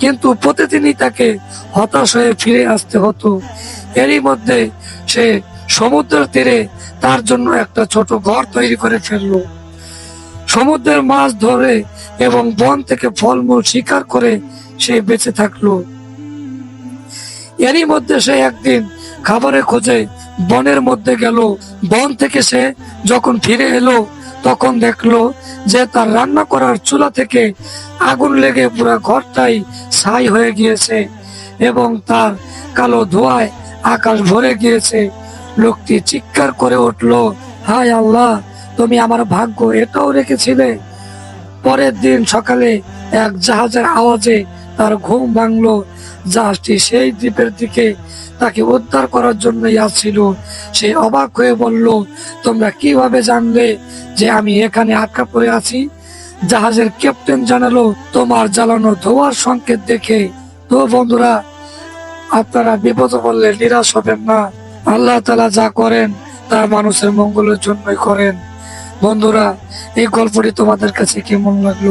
কিন্তু প্রতিদিনই তাকে হতাশ হয়ে ফিরে আসতে হতো। এরই মধ্যে সে সমুদ্রের তীরে তার জন্য একটা ছোট ঘর তৈরি করে ফেলল। সমুদ্রের মাছ ধরে এবং বন থেকে ফলমূল শিকার করে সে বেঁচে থাকল। এরই মধ্যে সে একদিন খাবারের খোঁজে বনের মধ্যে গেল। বন থেকে সে যখন ফিরে এলো তখন দেখল যে তার রান্না করার চুলা থেকে আগুন লেগে পুরো ঘরটাই ছাই হয়ে গিয়েছে এবং তার কালো ধোঁয়ায় আকাশ ভরে গিয়েছে। লোকটি চিৎকার করে উঠল, হায় আল্লাহ, তুমি আমার ভাগ্য এটাও রেখেছিলে? পরের দিন সকালে এক জাহাজের আওয়াজে তার ঘুম ভাঙলো। জাহাজটি সেই দ্বীপের দিকে তাকে উদ্ধার করার জন্যই আসছিল সে অবাক হয়ে বলল, তোমরা কীভাবে জানলে যে আমি এখানে আটকা পড়ে আছি? জাহাজের ক্যাপ্টেন জানালো, তোমার জ্বালানো ধোয়ার সংকেত দেখে। তো বন্ধুরা, আপনারা বিপদ বললে নিরাশ হবেন না। আল্লাহ তালা যা করেন, তা মানুষের মঙ্গলের জন্যই করেন। বন্ধুরা, এই গল্পটি তোমাদের কাছে কেমন লাগল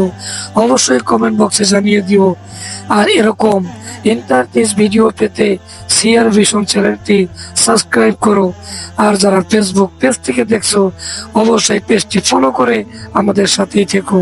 অবশ্যই কমেন্ট বক্সে জানিয়ে দিও। আর এরকম ইন্টারটেস ভিডিও পেতে সিআর ভিশন চ্যানেলটি সাবস্ক্রাইব করো। আর যারা ফেসবুক পেজ থেকে দেখছ, অবশ্যই পেজটি ফলো করে আমাদের সাথেই থেকো।